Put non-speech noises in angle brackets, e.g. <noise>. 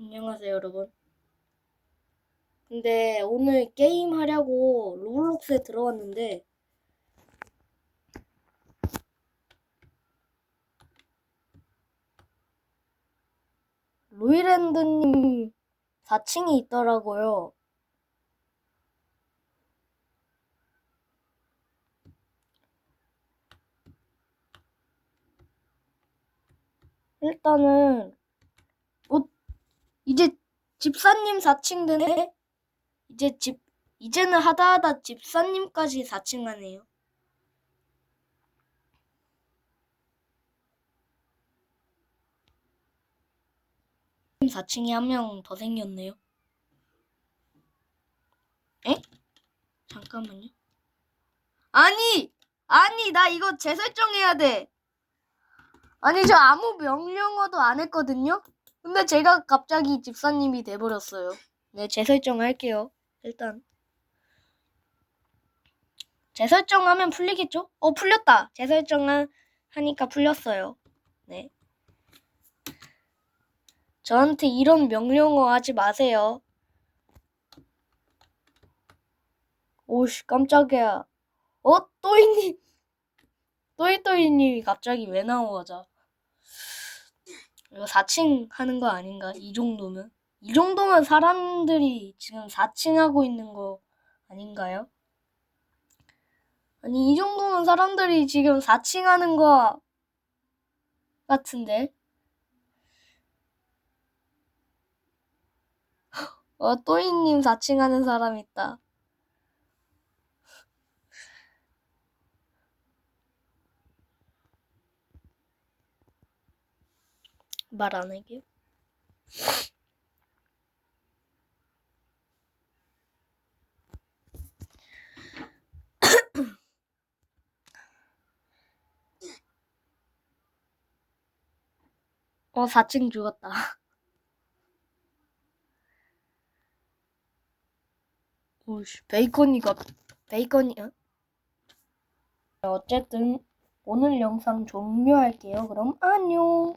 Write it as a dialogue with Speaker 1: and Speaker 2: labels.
Speaker 1: 안녕하세요, 여러분. 근데 오늘 게임 하려고 로블록스에 들어왔는데 로이랜드님 4층이 있더라고요. 일단은 어, 이제 집사님 4층 되네? 이제 집, 이제는 하다 하다 집사님까지 4층 하네요. 음, 4층에 한 명 더 생겼네요. 에? 잠깐만요. 아니! 아니, 나 이거 재설정해야 돼. 아니, 저 아무 명령어도 안 했거든요? 근데 제가 갑자기 집사님이 돼버렸어요. 네, 재설정할게요. 일단. 재설정하면 풀리겠죠? 어, 풀렸다. 재설정 하니까 풀렸어요. 네. 저한테 이런 명령어 하지 마세요. 오씨, 깜짝이야. 어? 또이님. 또이또이님이 갑자기 왜 나오자. 이거 4층 하는 거 아닌가? 이 정도면? 이 정도면 사람들이 지금 4층 하고 있는 거 아닌가요? 아니, 이 정도면 사람들이 지금 4층 하는 거 같은데? <laughs> 어, 또이님 4층 하는 사람 있다. 말안 할게요. <coughs> 어, 4층 죽었다. <laughs> 오씨, 베이컨이가, 베이컨이야? 어쨌든, 오늘 영상 종료할게요. 그럼 안녕.